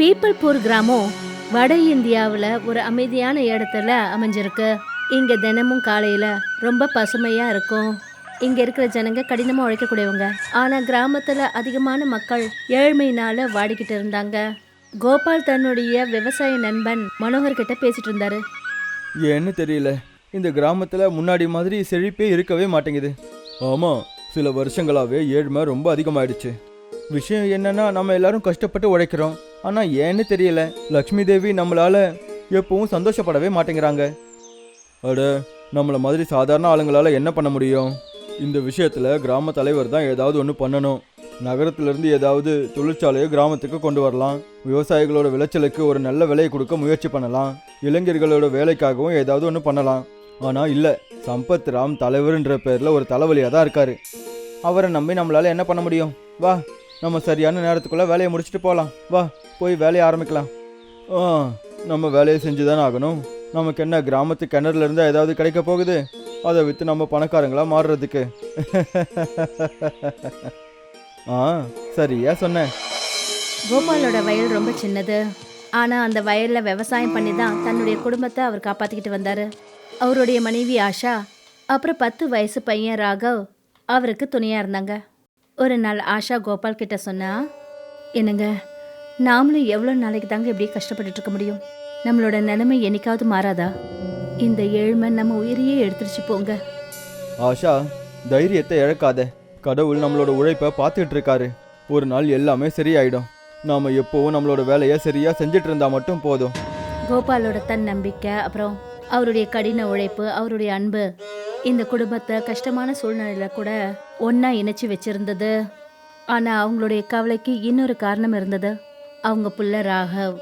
பீப்பிள்பூர் கிராமம் வட இந்தியாவில் ஒரு அமைதியான இடத்துல அமைஞ்சிருக்கு. இங்கே தினமும் காலையில் ரொம்ப பசுமையாக இருக்கும். இங்கே இருக்கிற ஜனங்க கடினமாக உழைக்கக்கூடியவங்க. ஆனால் கிராமத்தில் அதிகமான மக்கள் ஏழ்மையினால் வாடிக்கிட்டு இருந்தாங்க. கோபால் தன்னுடைய விவசாய நண்பன் மனோகர் கிட்ட பேசிட்டு இருந்தாரு. ஏன்னு தெரியல. இந்த கிராமத்தில் முன்னாடி மாதிரி செழிப்பே இருக்கவே மாட்டேங்குது. ஆமாம் சில வருஷங்களாகவே ஏழ்மை ரொம்ப அதிகமாயிடுச்சு. விஷயம் என்னன்னா நம்ம எல்லாரும் கஷ்டப்பட்டு உழைக்கிறோம். ஆனால் ஏன்னு தெரியல. லக்ஷ்மி தேவி நம்மளால் எப்பவும் சந்தோஷப்படவே மாட்டேங்கிறாங்க. அட நம்மளை மாதிரி சாதாரண ஆளுங்களால் என்ன பண்ண முடியும்? இந்த விஷயத்தில் கிராம தலைவர் தான் ஏதாவது ஒன்று பண்ணணும். நகரத்திலிருந்து ஏதாவது தொழிற்சாலையை கிராமத்துக்கு கொண்டு வரலாம். விவசாயிகளோட விளைச்சலுக்கு ஒரு நல்ல விலையை கொடுக்க முயற்சி பண்ணலாம். இளைஞர்களோட வேலைக்காகவும் ஏதாவது ஒன்று பண்ணலாம். ஆனால் இல்லை சம்பத் ராம் தலைவர்ன்ற பேரில் ஒரு தலைவலியாக தான் இருக்காரு. அவரை நம்பி நம்மளால் என்ன பண்ண முடியும்? வா நம்ம சரியான நேரத்துக்குள்ளே வேலையை முடிச்சுட்டு போகலாம் வா போய் வேலையை ஆரம்பிக்கலாம். ஆ நம்ம வேலையை செஞ்சு தானே ஆகணும். நமக்கு என்ன கிராமத்து கிணறுலேருந்து ஏதாவது கிடைக்க போகுது? அதை விற்று நம்ம பணக்காரங்களாக மாறுறதுக்கு. ஆ சரியா சொன்னேன் கோபாலோட வயல் ரொம்ப சின்னது. ஆனால் அந்த வயலில் விவசாயம் பண்ணி தான் தன்னுடைய குடும்பத்தை அவர் காப்பாற்றிக்கிட்டு வந்தார். அவருடைய மனைவி ஆஷா அப்புறம் பத்து வயசு பையன் ராகவ் அவருக்கு துணையாக இருந்தாங்க. ஒரு நாள் ஆஷா கோபால் கிட்ட சொன்னா என்னங்க நாமளும் எவ்வளோ நாளைக்கு தாங்க இப்படி கஷ்டப்பட்டுட்டு இருக்க முடியும்? நம்மளோட நிலைமை என்னைக்காவது மாறாதா? இந்த ஏழ்மை நம்ம உயிரையே எடுத்துருச்சு போங்க. ஆஷா தைரியத்தை இழக்காத. கடவுள் நம்மளோட உழைப்பை பார்த்துட்டு இருக்காரு. ஒரு நாள் எல்லாமே சரியாயிடும். நாம எப்பவும் நம்மளோட வேலையை சரியா செஞ்சுட்டு இருந்தா மட்டும் போதும். கோபாலோட தன்னம்பிக்கை அப்புறம் அவருடைய கடின உழைப்பு அவருடைய அன்பு இந்த குடும்பத்தை கஷ்டமான சூழ்நிலையில கூட ஒன்னா இணைச்சு வச்சிருந்தது. ஆனா அவங்களுடைய கவலைக்கு இன்னொரு காரணம் இருந்தது. அவங்க புள்ள ராகவ்.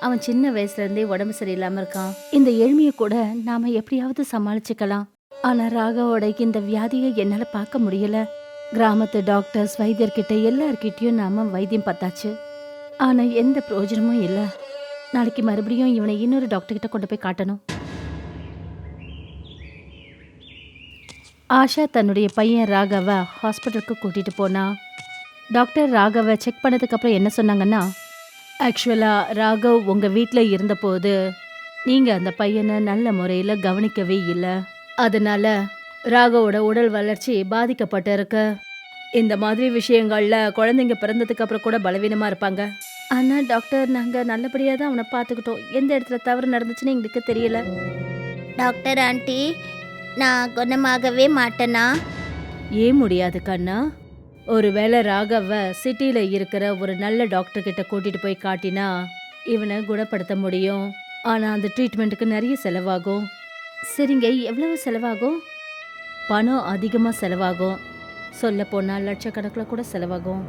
அவன் சின்ன வயசுல இருந்தே உடம்பு சரியில்லாம இருக்கான். இந்த ஏழ்மையை கூட நாம எப்படியாவது சமாளிச்சுக்கலாம். ஆனா ராகவோட இந்த வியாதியை என்னால பார்க்க முடியல. கிராமத்து டாக்டர்ஸ் வைத்தியர்கிட்ட எல்லார்கிட்டயும் நாம வைத்தியம் பார்த்தாச்சு. ஆனா எந்த பிரயோஜனமும் இல்லை. நாளைக்கு மறுபடியும் இவனை இன்னொரு டாக்டர் கிட்ட கொண்டு போய் காட்டணும். ஆஷா தன்னுடைய பையன் ராகவை ஹாஸ்பிட்டலுக்கு கூட்டிகிட்டு போனா. டாக்டர் ராகவை செக் பண்ணதுக்கப்புறம் என்ன சொன்னாங்கன்னா ஆக்சுவலாக ராகவ் உங்கள் வீட்டில் இருந்தபோது நீங்கள் அந்த பையனை நல்ல முறையில் கவனிக்கவே இல்லை. அதனால ராகவோட உடல் வளர்ச்சி பாதிக்கப்பட்டிருக்கு. இந்த மாதிரி விஷயங்களில் குழந்தைங்க பிறந்ததுக்கு அப்புறம் கூட பலவீனமாக இருப்பாங்க. ஆனால் டாக்டர் நாங்கள் நல்லபடியாக தான் அவனை பார்த்துக்கிட்டோம். எந்த இடத்துல தவறு நடந்துச்சுன்னு எங்களுக்கு தெரியல. டாக்டர் ஆண்டி நான் குணமாகவே மாட்டேனா? ஏன் முடியாது கண்ணா. ஒருவேளை ராகவ சிட்டியில இருக்கிற ஒரு நல்ல டாக்டர் கிட்ட கூட்டிட்டு போய் காட்டினா இவனை குணப்படுத்த முடியும். ஆனா அந்த ட்ரீட்மெண்ட்டுக்கு நிறைய செலவாகும். சரிங்க எவ்வளவு செலவாகும்? பணம் அதிகமாக செலவாகும். சொல்ல போனால் லட்சக்கணக்கில் கூட செலவாகும்.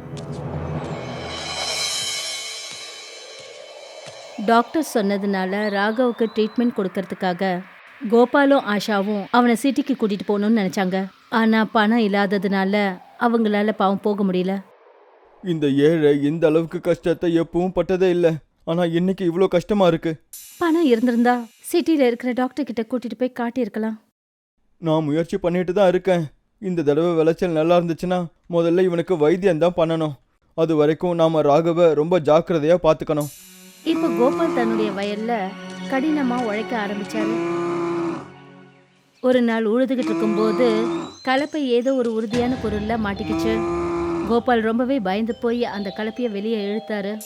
டாக்டர் சொன்னதுனால ராகவுக்கு ட்ரீட்மெண்ட் கொடுக்கறதுக்காக கோபாலும் ஆஷாவும் அவனை சிட்டிக்கு கூட்டிட்டு போகணும்னு நினைச்சாங்க. ஆனா பணம் இல்லாததுனால அவங்களால பாவம் போக முடியல. இந்த ஏழை இந்த அளவுக்கு கஷ்டத்தை எப்பவும் பட்டதே இல்லை. ஆனா இன்னைக்கு இவ்வளோ கஷ்டமா இருக்கு. பணம் இருந்திருந்தா சிட்டில இருக்கிற டாக்டர் கிட்ட கூட்டிட்டு போய் காட்டியிருக்கலாம். நான் முயற்சி பண்ணிட்டு தான் இருக்கேன். இந்த தடவை விளைச்சல் நல்லா இருந்துச்சுன்னா முதல்ல இவனுக்கு வைத்தியம் தான் பண்ணணும். அது வரைக்கும் நாம ராகவ ரொம்ப ஜாக்கிரதையா பார்த்துக்கணும் இப்ப கோபால் தன்னுடைய வயல்ல கடினமா உழைக்க ஆரம்பிச்சாரு. ஒரு நாள் உழுதுகிட்டு இருக்கும்போது கலப்பை ஏதோ ஒரு உறுதியான பொருள்ல மாட்டிக்கிச்சு. கோபால் ரொம்பவே பயந்து போய் அந்த கலப்பையை வெளியே இழுத்தாரு.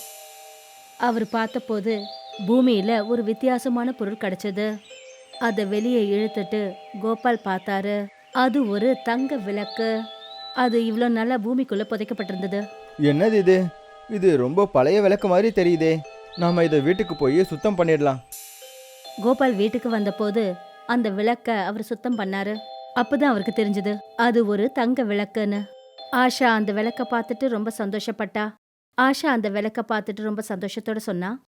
அவர் பார்த்தபோது பூமியில ஒரு வித்தியாசமான பொருள் கிடைச்சது. அதை வெளியே இழுத்துட்டு கோபால் பார்த்தாரு. அது ஒரு தங்க விளக்கு. அது இவ்வளோ நல்லா பூமிக்குள்ள புதைக்கப்பட்டிருந்தது. என்னது இது? இது ரொம்ப பழைய விளக்கு மாதிரி தெரியுதே. நாம இதை வீட்டுக்கு போய் சுத்தம் பண்ணிடலாம். கோபால் வீட்டுக்கு வந்தபோது அந்த விளக்க அவர் சுத்தம் பண்ணாரு. அப்பதான் அவருக்கு தெரிஞ்சது அது ஒரு தங்க விளக்குன்னு. ஆஷா அந்த விளக்க பார்த்துட்டு ரொம்ப சந்தோஷப்பட்டா. ஆஷா அந்த விளக்க பார்த்துட்டு ரொம்ப சந்தோஷத்தோட சொன்னா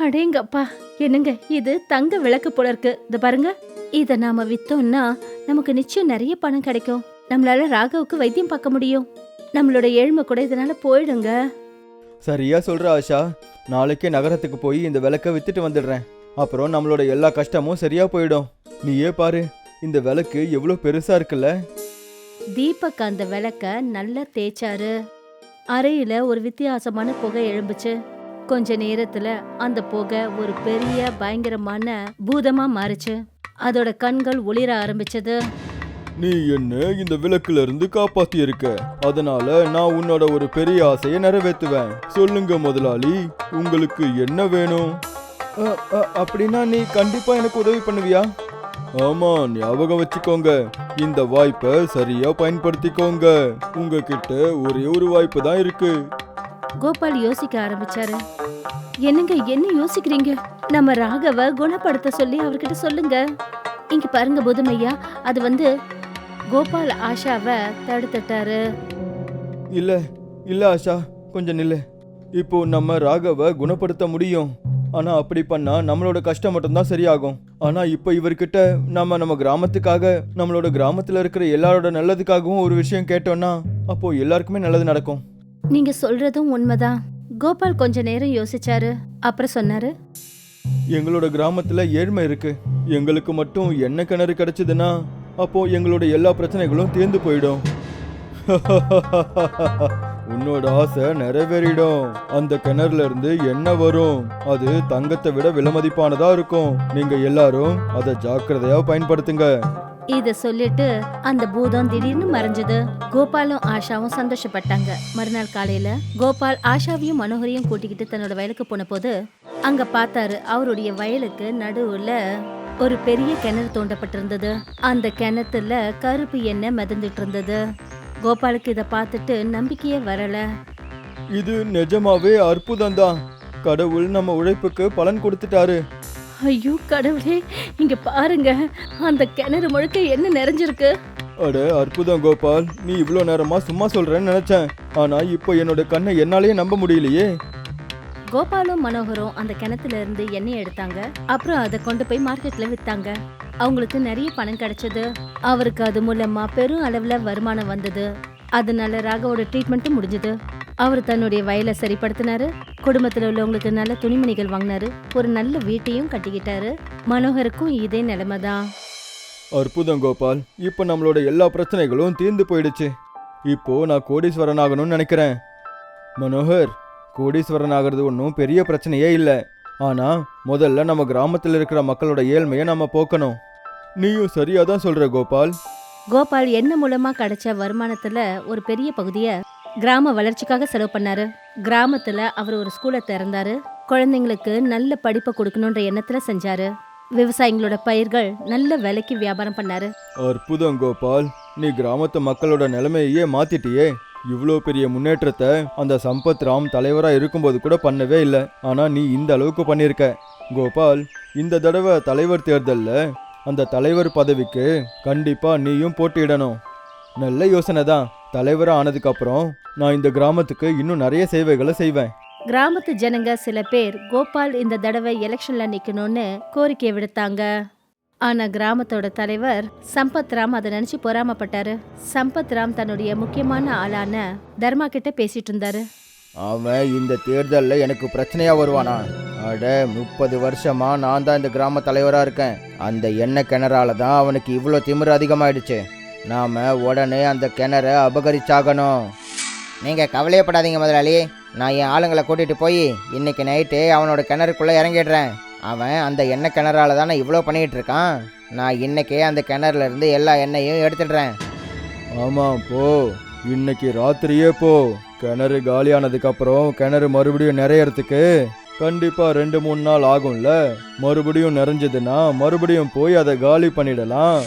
அடேங்கப்பா என்னங்க இது தங்க விளக்கு போல இருக்கு. இது பாருங்க. இத நாம வித்தோம்னா நமக்கு நிச்சயம் நிறைய பணம் கிடைக்கும். நம்மளால ராகவுக்கு வைத்தியம் பார்க்க முடியும். நம்மளோட ஏழ்மை கூட இதனால போயிடுங்க. சரியா சொல்ற ஆஷா. நாளைக்கே நகரத்துக்கு போய் இந்த விளக்க வித்துட்டு வந்துடுறேன். அப்புறம் நம்மளோட எல்லா கஷ்டமும் சரியா போயிடும். நீயே பாரு இந்த விளக்கு எவ்வளோ பெருசா இருக்குல்ல? தீபக் அந்த விளக்க நல்லா தேய்ச்சாரு. அறையில ஒரு வித்தியாசமான புகை எழும்புச்சு. கொஞ்ச நேரத்துல அந்த புகை ஒரு பெரிய பயங்கரமான பூதமா மாறுச்சு. அதோட கண்கள் ஒளிர ஆரம்பிச்சது. நீ என்ன இந்த விளக்குல இருந்து காப்பாத்தி இருக்க அதனால நான் உன்னோட ஒரு பெரிய ஆசையை நிறைவேற்றுவேன். சொல்லுங்க முதலாளி உங்களுக்கு என்ன வேணும்? அப்படின்னா நீ கண்டிப்பா எனக்கு உதவி பண்ணுவியா? ஆமா ஞாபகம் வச்சுக்கோங்க. இந்த வாய்ப்பை சரியா பயன்படுத்திக்கோங்க. உங்ககிட்ட ஒரே ஒரு வாய்ப்பு தான் இருக்கு. கோபால் யோசிக்க ஆரம்பிச்சாரு. என்னங்க என்ன யோசிக்கிறீங்க? நம்ம ராகவ குணப்படுத்த சொல்லி அவர்கிட்ட சொல்லுங்க. இங்க பாருங்க புதுமையா அது வந்து கோபால் ஆஷாவை தடுத்துட்டாரு. இல்ல இல்ல ஆஷா கொஞ்சம் நில்லு. இப்போ நம்ம ராகவ குணப்படுத்த முடியும். ஆனா அப்படி பண்ணா நம்மளோட கஷ்டம் மட்டும்தான் சரியாகும். ஆனா இப்போ இவர்கிட்ட நம்ம நம்ம கிராமத்துக்காக நம்மளோட கிராமத்துல இருக்கிற எல்லாரோட நல்லதுக்காகவும் ஒரு விஷயம் கேட்டோம்னா அப்போ எல்லாருக்குமே நல்லது நடக்கும். நீங்க சொல்றதும் உண்மைதான். கோபால் கொஞ்ச நேரம் யோசிச்சாரு அப்புறம் சொன்னாரு. எங்களோட கிராமத்துல ஏழ்மை இருக்கு. எங்களுக்கு மட்டும் எண்ணெய் கிணறு கிடைச்சதுன்னா அப்போ எங்களோட எல்லா பிரச்சனைகளும் தீர்ந்து போயிடும். உன்னோட ஆசை நிறைவேறிடும். அந்த கிணறுல இருந்து என்ன வரும்? அது தங்கத்தை விட விலமதிப்பானதா இருக்கும். நீங்க எல்லாரும் அதை ஜாக்கிரதையா பயன்படுத்துங்க. இத சொல்லிட்டு அந்த பூதம் திடீர்னு மறைஞ்சது. கோபாலும் ஆஷாவும் சந்தோஷப்பட்டாங்க. மறுநாள் காலையில கோபால் ஆஷாவையும் மனோகரையும் கூட்டிக்கிட்டு தன்னோட வயலுக்கு போன போது அங்க பார்த்தாரு அவருடைய வயலுக்கு நடுவுல ஒரு பெரிய கிணறு தோண்டப்பட்டிருந்தது. அந்த கிணத்துல கருப்பு எண்ணெய் மிதந்துட்டு இருந்தது. கோபாலுக்கு இத பார்த்துட்டு நம்பிக்கையே வரல. இது நிஜமாவே அற்புதம்தான் கடவுள் நம்ம உழைப்புக்கு பலன் கொடுத்துட்டாரு. ஐயோ கடவுளே இங்க பாருங்க. அந்த கிணறு முழுக்க என்ன நிறைஞ்சிருக்கு? அட அற்புதம் கோபால். நீ இவ்வளோ நேரமா சும்மா சொல்றேன்னு நினைச்சேன். ஆனா இப்போ என்னோட கண்ணை என்னாலேயே நம்ப முடியலையே. கோபாலும் மனோகரும் அந்த கிணத்துல இருந்து எண்ணெய் எடுத்தாங்க. அப்புறம் அதை கொண்டு போய் மார்க்கெட்ல வித்தாங்க. அவங்களுக்கு நிறைய பணம் கிடைச்சது. அவருக்கு அது மூலமா பெரும் அளவுல வருமானம் வந்தது. அதனால ராகவோட ட்ரீட்மெண்ட்டும் முடிஞ்சது. அவர் தன்னுடைய வயலை சரிப்படுத்தினாரு. குடும்பத்துல உள்ளவங்களுக்கு நல்ல துணிமணிகள் வாங்கினாரு. ஒரு நல்ல வீட்டையும் கட்டிக்கிட்டாரு. மனோகருக்கும் இதே நிலைமை தான் அற்புதம் கோபால். இப்போ நம்மளோட எல்லா பிரச்சனைகளும் தீர்ந்து போயிடுச்சு. இப்போ நான் கோடீஸ்வரன் ஆகணும்னு நினைக்கிறேன். மனோகர் கோடீஸ்வரன் ஆகிறது ஒன்றும் பெரிய பிரச்சனையே இல்லை. ஆனா முதல்ல நம்ம கிராமத்தில் இருக்கிற மக்களோட ஏழ்மையை நம்ம போக்கணும். நீயும் சரியா தான் சொல்ற கோபால். கோபால் என்ன மூலமா கிடைச்ச வருமானத்துல ஒரு பெரிய பகுதிய கிராம வளர்ச்சிக்காக செலவு பண்ணாரு? கிராமத்துல அவர் ஒரு ஸ்கூலை திறந்தாரு. குழந்தைங்களுக்கு நல்ல படிப்பை கொடுக்கணுன்ற எண்ணத்துல செஞ்சாரு. விவசாயிகளோட பயிர்கள் நல்ல விலைக்கு வியாபாரம் பண்ணாரு. அற்புதம் கோபால். நீ கிராமத்து மக்களோட நிலைமையே மாத்திட்டியே. இவ்வளோ பெரிய முன்னேற்றத்தை அந்த சம்பத் ராம் தலைவரா இருக்கும்போது கூட பண்ணவே இல்லை. ஆனா நீ இந்த அளவுக்கு பண்ணியிருக்க கோபால் இந்த தடவை தலைவர் தேர்தல்ல அந்த தலைவர் பதவிக்கு கண்டிப்பா நீயும் போட்டியிடணும். நல்ல யோசனை தான். தலைவரா ஆனதுக்கு அப்புறம் நான் இந்த கிராமத்துக்கு இன்னும் நிறைய சேவைகளை செய்வேன். கிராமத்து ஜனங்க சில பேர் கோபால் இந்த தடவை எலெக்ஷன்ல நிக்கணும்னு கோரிக்கை விடுத்தாங்க. ஆனா கிராமத்தோட தலைவர் சம்பத் ராம் அதை நினைச்சு பொறாமப்பட்டாரு. சம்பத் ராம் தன்னுடைய முக்கியமான ஆளான தர்மா கிட்ட பேசிட்டு இருந்தாரு. அவன் இந்த தேர்தலில் எனக்கு பிரச்சனையா வருவானா? அட முப்பது வருஷமா நான் தான் இந்த கிராம தலைவராக இருக்கேன். அந்த எண்ணெய் கிணறால தான் அவனுக்கு இவ்வளோ திமிரு அதிகமாயிடுச்சு. நாம உடனே அந்த கிணறை அபகரிச்சாகணும். நீங்கள் கவலையப்படாதீங்க முதலாளி. நான் என் ஆளுங்களை கூட்டிகிட்டு போய் இன்னைக்கு நைட்டு அவனோட கிணறுக்குள்ளே இறங்கிடுறேன். அவன் அந்த எண்ணெய் கிணறால தானே இவ்வளோ பண்ணிகிட்டு இருக்கான்? நான் இன்னைக்கே அந்த கிணறுல இருந்து எல்லா எண்ணெயும் எடுத்துடுறேன். ஆமாம் போ. இன்னைக்கு ராத்திரியே போ. கிணறு காலியானதுக்கு அப்புறம் கிணறு மறுபடியும் நிறையறதுக்கு கண்டிப்பா ரெண்டு மூணு நாள் ஆகும்ல. மறுபடியும் நிறைஞ்சதுன்னா மறுபடியும் போய் அதை காலி பண்ணிடலாம்.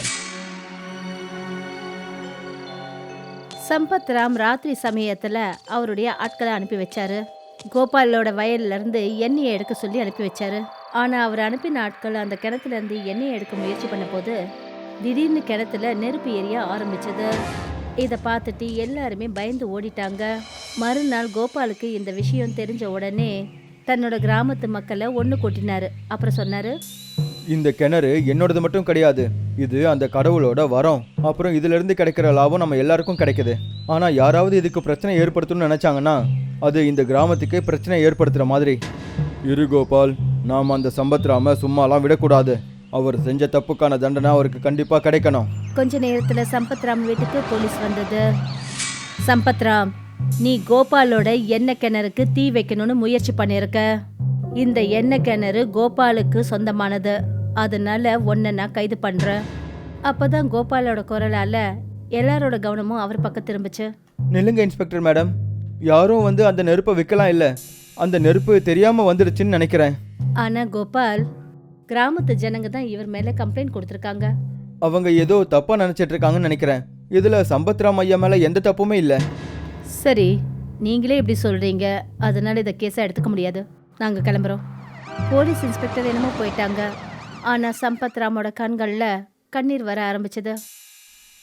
சம்பத் ராம் ராத்திரி சமயத்துல அவருடைய ஆட்களை அனுப்பி வச்சாரு. கோபாலோட வயல்ல இருந்து எண்ணெயை எடுக்க சொல்லி அனுப்பி வச்சாரு. ஆனா அவர் அனுப்பின ஆட்கள் அந்த கிணத்துல இருந்து எண்ணெயை எடுக்க முயற்சி பண்ண போது திடீர்னு கிணத்துல நெருப்பு எரிய ஆரம்பிச்சது. இதை பார்த்துட்டு எல்லாருமே பயந்து ஓடிட்டாங்க. மறுநாள் கோபாலுக்கு இந்த விஷயம் தெரிஞ்ச உடனே தன்னோட கிராமத்து மக்களை ஒன்று கூட்டினாரு. அப்புறம் சொன்னாரு இந்த கிணறு என்னோடது மட்டும் கிடையாது. இது அந்த கடவுளோட வரம். அப்புறம் இதிலிருந்து கிடைக்கிற லாபம் நம்ம எல்லாருக்கும் கிடைக்குது. ஆனால் யாராவது இதுக்கு பிரச்சனை ஏற்படுத்தணும்னு நினச்சாங்கன்னா அது இந்த கிராமத்துக்கு பிரச்சனை ஏற்படுத்துகிற மாதிரி. இரு கோபால் நாம் அந்த சம்பத்ராம சும்மாலாம் விடக்கூடாது. அவர் செஞ்ச தப்புக்கான தண்டனை அவருக்கு கண்டிப்பாக கிடைக்கணும். கொஞ்ச நேரத்துல சம்பத் ராம் வீட்டுக்கு போலீஸ் வந்தது. சம்பத் ராம் நீ கோபாலோட எண்ணெய் கிணறுக்கு தீ வைக்கணும்னு முயற்சி பண்ணியிருக்க இந்த எண்ணெய் கிணறு கோபாலுக்கு சொந்தமானது. அதனால உன்னை நான் கைது பண்றேன். அப்பதான் கோபாலோட குரலால எல்லாரோட கவனமும் அவர் பக்கம் திரும்பிச்சு. நில்லுங்க இன்ஸ்பெக்டர் மேடம். யாரும் வந்து அந்த நெருப்பை விற்கலாம் இல்லை. அந்த நெருப்பு தெரியாமல் வந்துடுச்சுன்னு நினைக்கிறேன். ஆனா கோபால் கிராமத்து ஜனங்க தான் இவர் மேல கம்ப்ளைண்ட் கொடுத்துருக்காங்க. அவங்க ஏதோ தப்பாக நினச்சிட்டு இருக்காங்கன்னு நினைக்கிறேன். இதில் சம்பத்ராம் ஐயா மேலே எந்த தப்புமே இல்லை. சரி நீங்களே இப்படி சொல்றீங்க. அதனால இதை கேஸை எடுத்துக்க முடியாது. நாங்க கிளம்புறோம். போலீஸ் இன்ஸ்பெக்டர் என்னமோ போயிட்டாங்க. ஆனா சம்பத் ராமோட கண்கள்ல கண்ணீர் வர ஆரம்பிச்சது.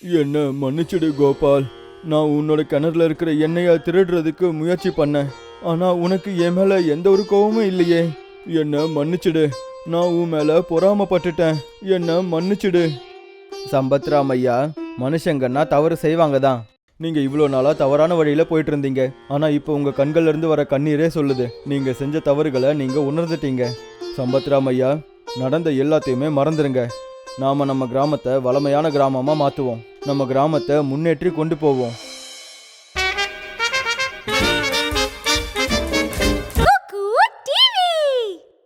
என்ன மன்னிச்சிடு கோபால். நான் உன்னோட கிணறுல இருக்கிற எண்ணெயை திருடுறதுக்கு முயற்சி பண்ணேன். ஆனால் உனக்கு என் மேலே எந்த ஒரு கோவமும் இல்லையே. என்ன மன்னிச்சிடு. நான் உன் மேலே பொறாமப்பட்டுட்டேன். என்ன மன்னிச்சிடு. சம்பத்ராம் ஐயா மனுஷங்கன்னா தவறு செய்வாங்க தான் நீங்கள் இவ்வளோ நாளாக தவறான வழியில் போயிட்டு இருந்தீங்க ஆனால் இப்போ உங்கள் கண்கள்லேருந்து வர கண்ணீரே சொல்லுது. நீங்கள் செஞ்ச தவறுகளை நீங்கள் உணர்ந்துட்டீங்க. சம்பத்ராம் ஐயா நடந்த எல்லாத்தையுமே மறந்துடுங்க நாம் நம்ம கிராமத்தை வளமையான கிராமமாக மாற்றுவோம் நம்ம கிராமத்தை முன்னேற்றி கொண்டு போவோம்.